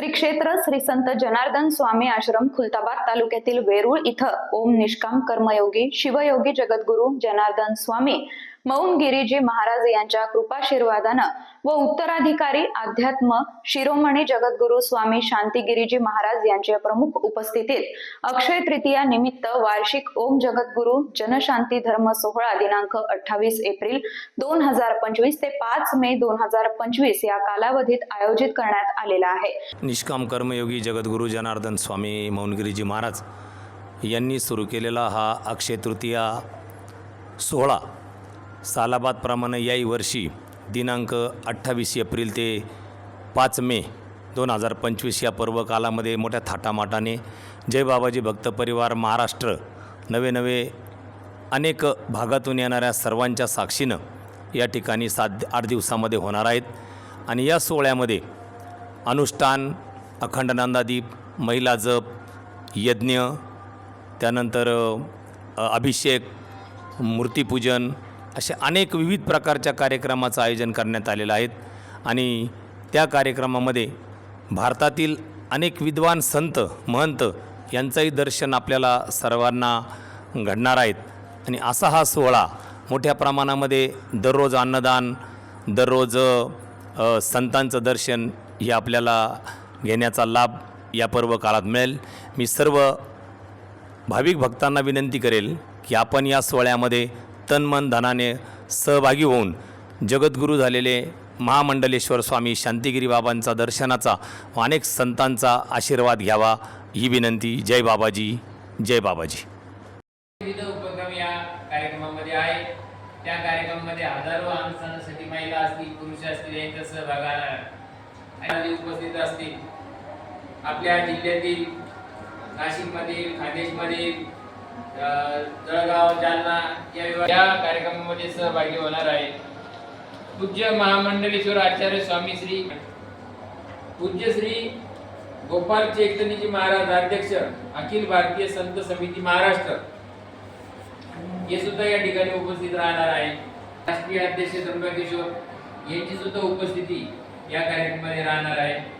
श्री क्षेत्र श्री संत जनार्दन स्वामी आश्रम खुलताबाद तालुक्यातील वेरूळ इथं ओम निष्काम कर्मयोगी शिवयोगी जगद्गुरु जनार्दन स्वामी मौन गिरीजी महाराज यांच्या कृपाशीर्वादानं व उत्तराधिकारी अध्यात्म शिरोमणी जगद्गुरु स्वामी शांतीगिरीजी महाराज यांच्या प्रमुख उपस्थितीत अक्षय तृतीया निमित्त वार्षिक ओम जगद्गुरु जनशांती धर्म सोहळा दिनांक अठ्ठावीस एप्रिल दोन हजार पंचवीस ते पाच मे दोन हजार पंचवीस या कालावधीत आयोजित करण्यात आलेला आहे. निष्काम कर्मयोगी जगद्गुरु जनार्दन स्वामी मौनगिरीजी महाराज यांनी सुरू केलेला हा अक्षय तृतीया सोहळा सालाबादप्रमाणे याही वर्षी दिनांक अठ्ठावीस एप्रिल ते पाच मे दोन हजार पंचवीस या पर्वकालामध्ये मोठ्या थाटामाटाने जय बाबाजी भक्त परिवार महाराष्ट्र नवे नवे अनेक भागातून येणाऱ्या सर्वांच्या साक्षीनं या ठिकाणी सात आठ दिवसामध्ये होणार आहेत. आणि या सोहळ्यामध्ये अनुष्ठान अखंड नंदादीप महिला जप यज्ञ त्यानंतर अभिषेक मूर्तीपूजन अशा अनेक विविध प्रकारच्या कार्यक्रमाचं आयोजन करण्यात आलेलं आहेत. आणि त्या कार्यक्रमामध्ये भारतातील अनेक विद्वान संत महंत यांचंही दर्शन आपल्याला सर्वांना घडणार आहेत. आणि असा हा सोहळा मोठ्या प्रमाणामध्ये दररोज अन्नदान दररोज संतांचं दर्शन हे आपल्याला घेण्याचा लाभ या पर्व काळात मिळेल. मी सर्व भाविक भक्तांना विनंती करेल की आपण या सोहळ्यामध्ये तन मन धनाने सहभागी होऊन जगद्गुरू झालेले महामंडलेश्वर स्वामी शांतिगिरी बाबांचा दर्शनाचा व अनेक संतांचा आशीर्वाद घ्यावा. ही विनंती जय बाबाजी जय बाबाजी. विविध उपक्रम या कार्यक्रमामध्ये आहे. त्या कार्यक्रमामध्ये हजारो अनुष्ठानासाठी महिला असतील पुरुष असतील यांच्या सहभागाला उपस्थित असतील. आपल्या जिल्ह्यातील नाशिकमधील खान्देशमधील जळगाव जालना या विभाग- या कार्यक्रमामध्ये सहभागी होणार आहे. पूज्य महामंडलेश्वर आचार्य स्वामी श्री पूज्य श्री गोपाल चैतन्यजी महाराज अध्यक्ष अखिल भारतीय संत समिती महाराष्ट्र. हे सुद्धा या ठिकाणी उपस्थित राहणार आहे. राष्ट्रीय अध्यक्ष त्र्यंबकेश्वर यांची सुद्धा उपस्थिती या कार्यक्रमामध्ये राहणार आहे.